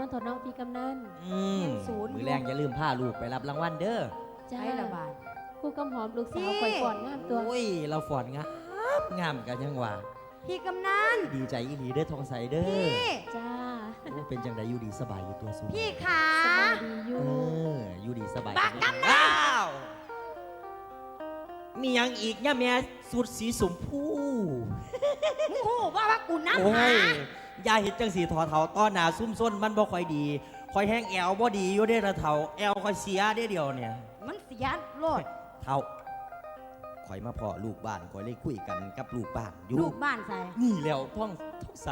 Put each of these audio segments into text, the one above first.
มันถอดน้องพี่กำนัน อืมยังศูนย์ มือแรงอย่าลืมพาลูกไปรับรางวัลเด้อจ้าใช่ละบาท ผู้กำหอมลูกสาวพี่ข่อยก่อนงามตัว โอ้ย เราฝอนงามงามกันยังว่าพี่กำนันดีใจอีหลีเด้อทองใสเด้อพี่ จ้าโอ้เป็นจังไดอยู่ดีสบายอยู่ตัวสูงพี่ขาสบายดีอเอยู่ออยู่ดีสบายบักกำนันอ้าวมีหยังอีกเนี่ยแม่สุดสีสมพู มึงหูว่าว่ากูน้ำโอ้หา ยยาเห็ดจังสีทอเทาต้อนหนาซุ่มส้นมันบ่ค่อยดีคอยแห้งแอวบ่ดีอยู่เด้อละเทาแอวคอยเสียได้เดียวเนี่ยมันเสียโลดเท่าคอยมาพอลูกบ้านคอยเลยคุยกันกับลูกบ้านอยู่ลูกบ้านใส่นี่แล้วท่องท่องใส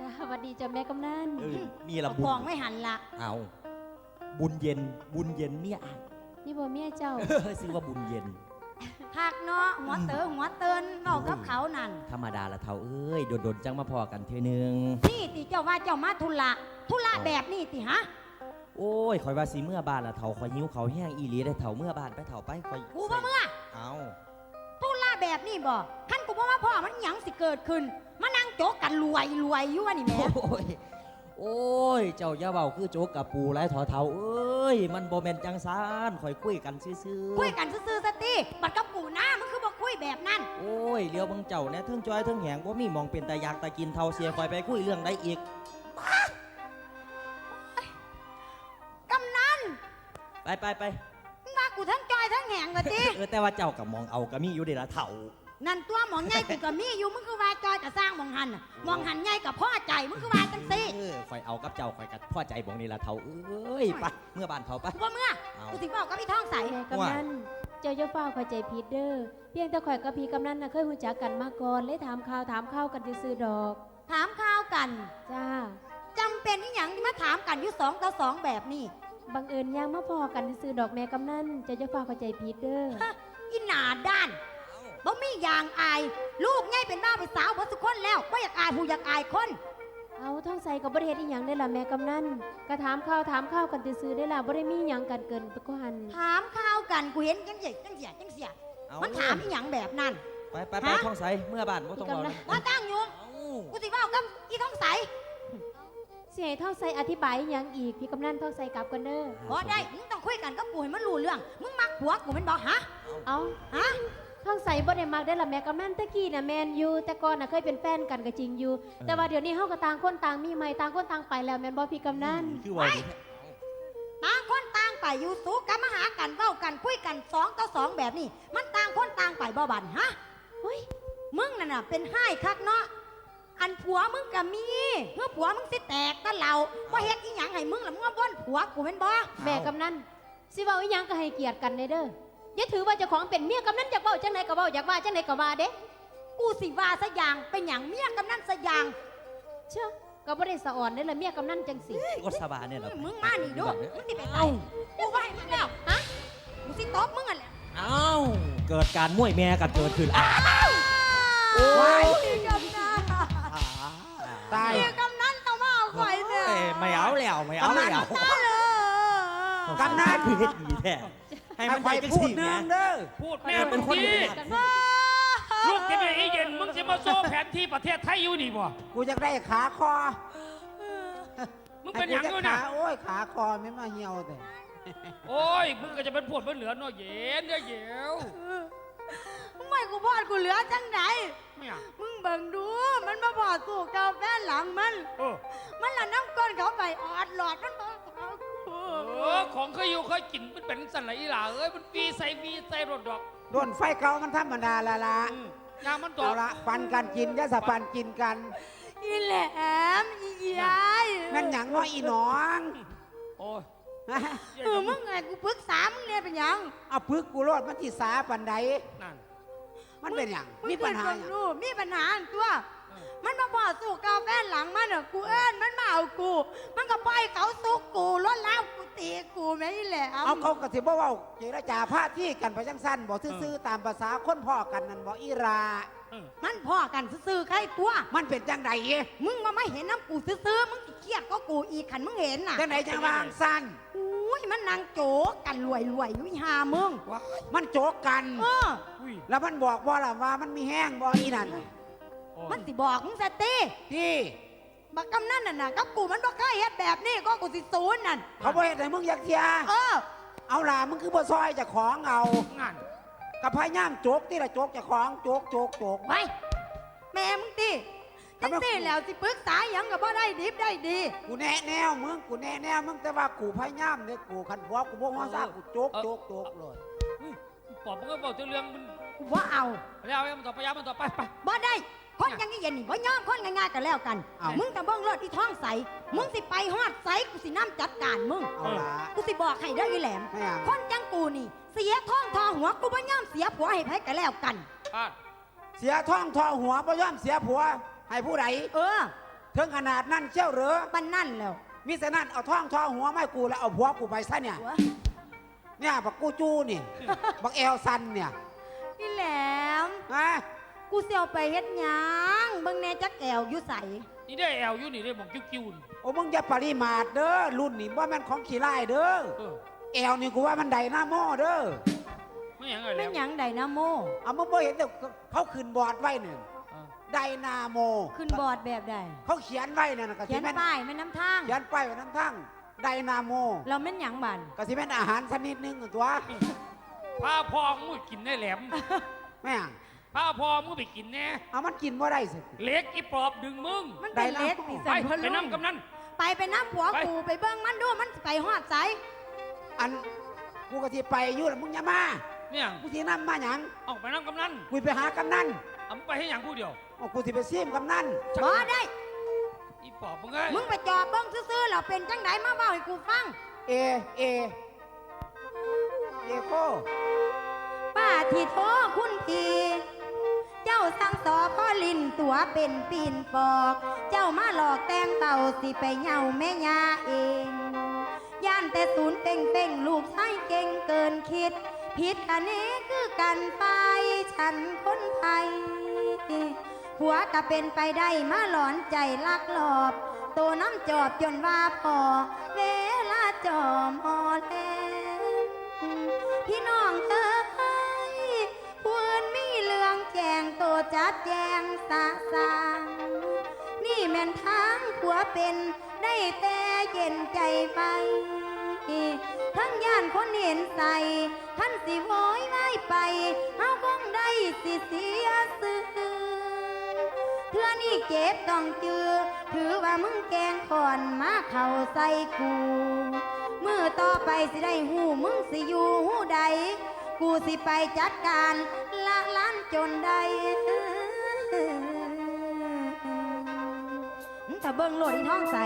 จ้าสวัสดีจ้าแม่กำนันเออมีละเอาบุญของไม่หันละเอาบุญเย็นบุญเย็นเนี่ยอะนี่บ่เมียเจ้าซื้อว่าบุญเย็น หักเนาะหัวเต๋อหัวเตินบอกกับเขานั่น ธรรมดาละเท่าเอ้ยโดนๆจังมาพอกันเทอนึง นี่ติเจ้าว่าเจ้ามาทุละทุละแบบนี้ติฮะโอ้ยคอยว่าสิเมื่อบ้านละเท่าคอยหิวเขาวแห้งอีหลีได้เท่าเมื่อบ้านไปเท่าไปคอยกูว่าเมื่อเอาทุละแบบนี้บ่ขั้นกูบ่ว่าพ่อมันหยังสิเกิดขึ้น มานั่งโจกกันรวยรวยอยู่ว่านี่แหม่ โอ้ยโอ้ย เจ้าอย่าเบาคือโจกกับปูไรถอเท่าเอ้ย มันบ่แม่นจังซานคอยคุยกันซื่อๆ คุยกันซื่อๆสติบัดกับกูนะมันคือบ่คุยแบบนั้น โอ้ยเลี้ยวเบังเจ้าเนี่ยเทั้งจอยเทั้งแหงว่ามีหมองเป็นตาอยากตากินเท่าเสียคอยไปคุยเรื่องใดอีก กำนันไปไปไปมึงว่ากูทั้งจอยทั้งแหงละติ เออแต่ว่าเจ้ากับมองเอาก็มีอยู่เดะละเถ่า นั่นตัวหมองใหญ่กูก็มีอยู่มึงคือว่าจอยจะสร้างหมองหันน่ะหมองหันใหญ่กับพ่อใจมึงคือว่าจังซี่เออคอยเอากับเจ้าคอยกับพ่อใจบองนี่ละเถ่าเอ้ยไปเมื่อบ้านเถ่าไปกูว่าเมื่อเอากูสิบอกกับพี่ท้องใส แม่กำนันเจ้าอย่าเฝ้าเข้าใจผิดเด้อเพียงแต่ข่อยกับพี่กำนันน่ะเคยรู้จักกันมาก่อนเลยถามข่าวถามข้าวกันซื่อๆดอก ถามข่าวกันจ้า จำเป็นที่หยังที่มาถามกันอยู่สองต่อสองแบบนี้บังเอิญยังมาพอกันซื่อๆดอกแม่กำนันเจ้าอย่าเฝ้าเข้าใจผิดเด้อฮะอีหนาด้าน บ่มีอย่างอาย ลูกไงเป็นบ้าวเป็นสาวหมดทุกคนแล้วไม่อยากอายผู้อยากอายคน เอาท่องใส่กับบ่ได้เฮ็ดอีหยังได้ล่ะแม่กำนันก็ถามข้าวถามข้าวกันซื่อๆได้ล่ะบ่ได้มีหยังกันเกินตะกหันถามข่าวกันกูเห็นจังเสียจังเสียจังเสียเอามันถามอีหยังแบบนั้น ไปไปไปฮะ ท่องใสเมื่อบ้านบ่ต้องรอนะว่าตั้งอยู่เอากูสิเว่ากับอีท้องใสสิให้ท่องใส่อธิบายอีหยังอีกพี่กำนันท่องใส่กลับกันเด้อบ่ได้มึงต้องคุยกันกับกูให้มันรู้เรื่อง มึงมักผัวกูเป็นบอกฮะ เอาฮะ ท่องใส่บ่ได้มักได้ล่ะแม่กำนันตะกี้น่ะแม่นอยู่แต่ก่อนน่ะเคยเป็นแฟนกันก็จริงอยู่ แต่ว่าเดี๋ยวนี้เฮาก็ต่างคนต่างมีใหม่ต่างคนต่างไปแล้วแม่นบ่พี่กำนันคือว่าต่างคนต่างไปอยู่สู้กันมาหากันเว้ากันคุยกันสองต่อสองแบบนี้ มันต่างคนต่างไปบ่บันฮะเฮ้ยมึงน่ะน่ะเป็นไห้คักเนาะอันผัวมึงก็มีเมื่อผัวมึงสิแตกตะเหล่าว่าเฮ็ดอีหยังให้มึงล่ะมึงมาบ่นผัวกูเป็นบ่แม่กำนันสิเว้าอีหยังก็ให้เกียรติกันเด้อ อย่าถือว่าเจ้าของเป็นเมียกำนันอยากเว้าจังไดก็เว้าอยากว่าจังไดก็ว่าเด้กูสิว่าซะอย่างเป็นหยังเมียกำนันซะอย่างเชื่อก็บ่ได้สะอ่อนเด้อล่ะเมียกำนันจังสิวัสบาเนี่ยเหรอมึงมานี่ดูมึงสิไปไสกูว่าให้มึงแล้วฮะมึงสิตบมึงอะแหละเอ้าเกิดการม่วยแม่กันเกิดขึ้นอ้าวโอ้ยกำนันตายเมียกำนันต้องมาเอาข่อยเนี่ยโอ้ยไม่เอาแล้วไม่เอาแล้วตายเลยกำนันคือเฮ็ดดีแท้ ให้ให้มันไปได้จังพูดสี่เนืแม่องเด้อ พูดแม่เป็เป็นนคคนนดี ดีลูกจะไปไอ้เย็นมึงจะมาโซ่แผนที่ประเทศไทยอยู่นี่บ่กูจะได้ขาคอมึงเป็นหยังให้ด้กูวยจะนะขาโอ้ยขาคอไม่มาเหี่ยวแต่โอ้ยมึงก็จะเป็นพวดเป็นเหลือเนาะเย็นเด้อเย็วไม่กูพอดกูเหลือจังไหน ไม่อะมึงเบิ่งดู มันมาพอดสูกกาแฟหลังมัน เออ มันละน้ำก้นเขาไปออดหลอดมันบอกกูเออของเคยอยู่เคยกินมันเป็นสันไหลหล่าเอ้ยมันปีใส่ปีใส่รถดอกโดนไฟเก่ามันธรรมดาละละอืมยางมันตเอากละปันกันกินยาสะปันกินกันอีแหลมอียายแม่นหยังน้อยอีหนองโอ้ยฮะเออมึงไงกูปรึกษามึงเนี่ยเป็นหยังเอาพึกกูรอดมันที่สาปันใดนั่น มันเป็นหยังมึงมีปัญหาเพิ่นหยังรู้มีปัญหาอันตัว เออ มันมาพอดสูกกาแฟหลังมันอะกูเอิ้นมันมาเอากู มันก็ปล่อยเขาสุกกูรถล้าวกู ตีกูแม่แหลมเอาเขากระสิบ่เว้าเจรจาพาที่กันไปจังสั้นบอกซื่อๆตามภาษาคนพ่อกันนั่นบอกอีรามันพ่อกันซื่อๆใครตัว มันเป็นจังใดมึงมาไม่เห็นน้ำกูซื่อๆมึงเครียดก็กูอีกขันมึงเห็นน่ะจังใดจังวางสั้นอุ้ยมันนางโจกกันรวยรวยๆอยู่อีหามึงมันโจกกันเออแล้วมันบอกว่าล่ะว่ามันมีแห้งบ่อีนั่นมันสิบอกมึงสติที่ บักกำนั่นน่ะนะกับกูมันบ่เคยเฮ็ดแบบนี้ก็กูสิศูนย์นั่นเขาบ่เฮ็ดให้มึงอยากเทียเออเอาล่ะมึงคือบ่ซอยเจ้าของเอางานกับพายย่ามโจกที่ละโจกเจ้าของโจกโจกโจกไปแม่มึงติจังซี่แล้วสิปรึกษาหยังก็บ่ได้ดิบได้ดี กูแน่แนวมึงกูแน่แนวมึงแต่ว่ากูพายย่ามเนี่ยกูคันผัวกูบ่ฮ้อซ่ากูโจกโจกโจกเลย ปอบมันก็บอกเรื่องมันกูบ่เอาแล้วเอามันต่อไปยามันต่อไปไป บ่ได้ คนอยังนี้เย็นนี่บ่ยอมคนง่ายๆกันแล้วกัน เอามึงแต่เบิ่งรถที่ท้องใส มึงสิไปฮอดใสกูสิน้ำจัดการมึง เอาล่ะกูสิบอกให้เด้ออีแหลมแม่งคนจังกูนี่ เสียท้องทอหัวกูบ่ยอมเสียผัวให้ไผกันแล้วกันพาดเสียท้องทอหัวบ่ยอมเสียผัว ให้ผู้ใดเออถึงขนาดนั้นเชี่ยวเหรอปันนั่นแล้วมิฉะนั้นเอาท้องทอหัวไม่กูแล้วเอาผัวกูไปซะเนี่ยผัวเนี่ยบักกูจูนี่ บักเอลซันเนี่ยอีแหลมฮะ กูเสียวไปเฮ็ดหยังเบิ่งแน่จักแอวอยู่ใสนี่ได้แอลอยู่นี่ได้บอกกิ้วกิ้วนี่โอ้มึงอย่าปริมาทเด้อรุ่นนี่ว่ามันของขี้ไล่เด้อเออเอลนี่กูว่ามันไดนาโมเด้อไม่อย่างไรเป็แล้นวหยังไดนาโม เอามึงบ่เห็นแต่เขาขึ้นบอร์ดไว้เนี่ยเออไดนาโมขึ้นบอร์ดแบบใดเขาเขียนไว้เนี่ยนะก็เขีสิยนแม่นป้ายแม่น้ำทางเขียนป้ายไว้น้ำทั้งไดนาโมเราแม่นหยังบันก็สิแม่นอาหารชนิดหนึงตัวพาพอมึงกินได้แหลม แม่ง พาพอมึงไปกินแน่เอามันกินบ่ได้สิเล็กอีปอบดึงมึงมันเป็นไดนาโมเล็กนี่ไปใส่พะไปลุงนั่งกำนัน ไปไปน้ำผัวไป กูไปเบิ่งมันดูมันสิไปฮอดใสอันกูก็สิไปอยู่แล้วมึงอย่ามาไม่อย่างกูสินำมาหยังออกไปนั่งกำนันกูไปหากำนันเอามึงไปให้อย่างผู้เดียวเอากูสิไปซีมกำนันบ่ได้ อีปอบมึงเอ้ยมึงไปจอบเบิ่งซื่อๆเราเป็นจังไดมาเว้าให้กูฟัง เอเอเอโคป้าที่โทคุณพีเจ้า สั่งสอพ่อลินตัวเป็นปีนปอก เจ้ามาหลอกแต่งเต่าสิไปเหย่าแม่ยาเองย่านแต่ศูนย์เป่งเป่งลูกชายเก่งเกินคิด ผิดกันนี้คือกันไปฉันคนไทยผัวก็เป็นไปได้มาหลอนใจลักหลอบ โตน้ำจอบจนว่าพอ เวลาจอมอ จัดแจงสาสางนี่แม่นทางผัวเป็นได้แต่เย็นใจไป ทั้งย่านคนเห็นใส่ท่านสิโวยไว้ไปเฮาคงได้สิเสียซื่อเทื่อนี้เก็บต้องจือ ถือว่ามึงแกงก่อนมาเข้าใส่กู เมื่อต่อไปสิได้หูมึงสิอยู่หูใด กูสิไปจัดการละล้านจนได้ถ้าเบิ่งโลดอีท้องใส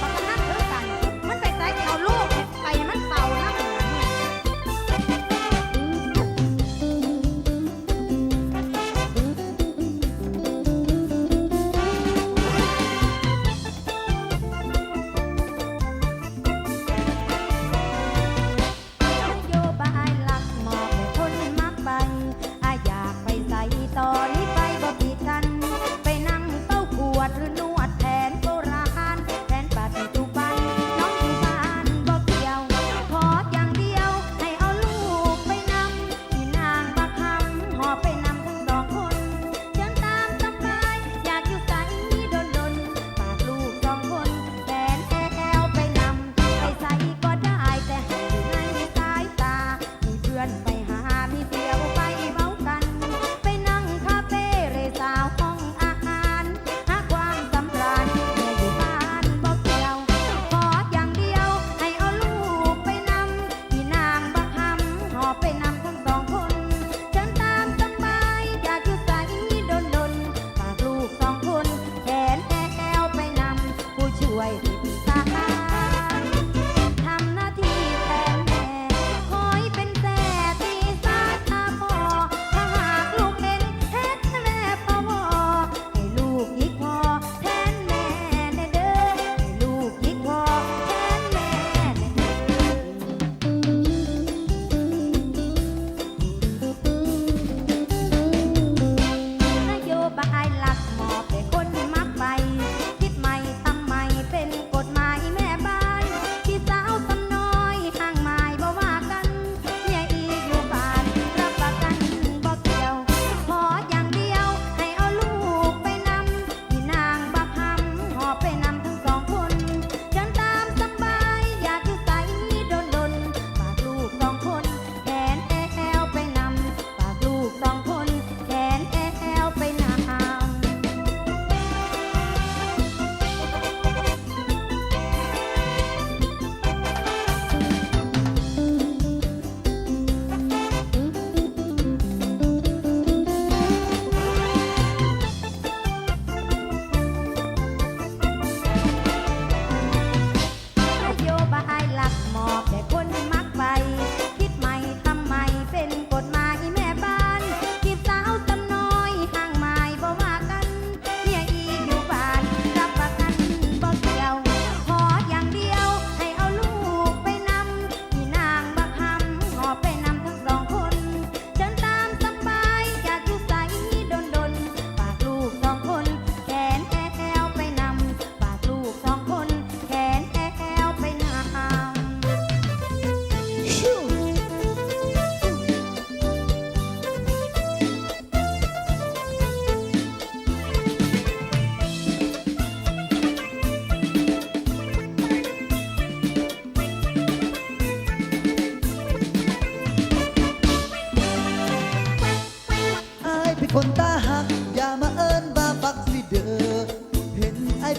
ปากกันนั่งเธอกัน มันไปใส่เอาลูก ไปมันเป่านะ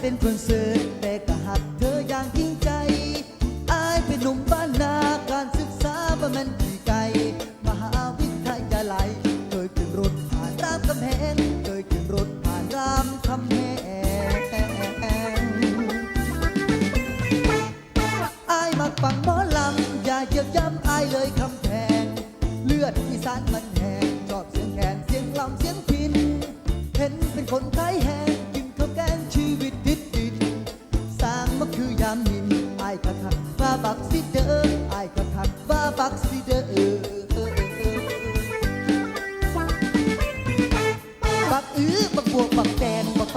เป็นคนเสิร์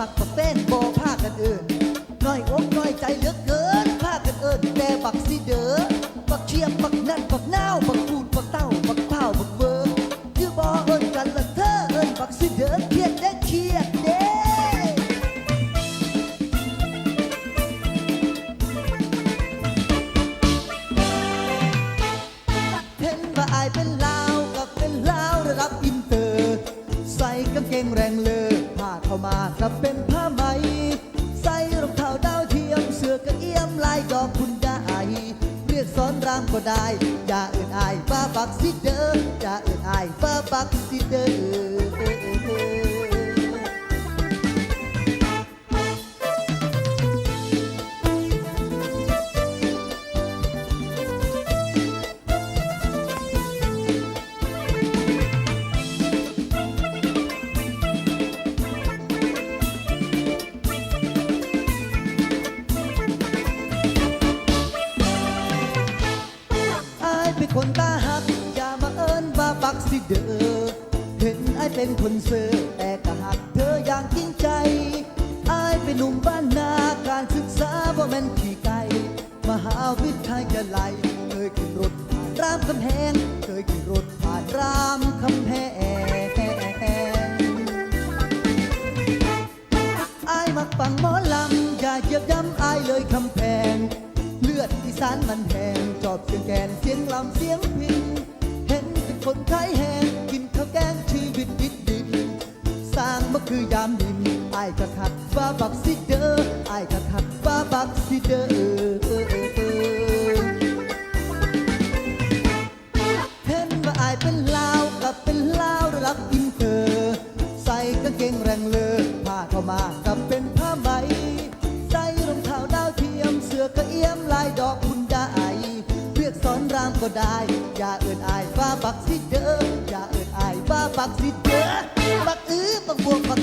กฝักบักแป้นบ่พากันเอินน้อยอกน้อยใจเหลือเกินพากันเอิญแต่บักสิเดอบักเชียบบักนั่นบักนาวบักคูนบักเต้าบักเผาบักเบอร์คือบ่เอิญกันละเธอเอิญบักสิเดอเครียดได้เครียดเด้เห็นว่าอายเป็นลาวกับเป็นลาวระดับอินเตอร์ ใส่กางเกงแรงเลอผ้า เข้ามากับเป็นผ้าไหม ใส่รองเท้าดาวเทียมเสื้อกระเอี้ยมลายดอกคุณได้ เรียกสอนรามก็ได้ อย่าเอื่นอายฟ้าบักสิเดออย่าเอื่นอายฟ้าบักสิเดออ ว่เดอเห็นไอเป็นคนเสือแต่ก็หักเธออย่างจริงใจไอเป็นหนุ่มบ้านนาการศึกษาบ่แม่นขี่ไก่มหาวิทยาลัยเคยขึ้นรถผ่านรามคำแหงเคยขึ้นรถผ่านรามคำแหงอายมักฟังหมอลำอย่าเหยียบย่ำอายเลยคำแพงเลือดอีสานมันแหงชอบเสียงแกนเสียงลำเสียงพินเห็นเป็นคนไทยแห คือยามดินไอายกะทักว่าบักสิเดอร์ไอายกะทักว่าบักสิเดอร์เห็นว่าไอายเป็นลาวกับเป็นลาวรับอินเตอร์ใส่กางเกงแรงเลอผ้าเข้ามากับเป็นผ้าไหมใส่รองเท้าดาวเทียมเสื้อกระเอี้ยมลายดอกคุณได้เรียกสอนรามก็ได้ อย่าเอื่นอายว่าบักสิเดออย่าเอื่นอายว่าบักสิ กอื้อบั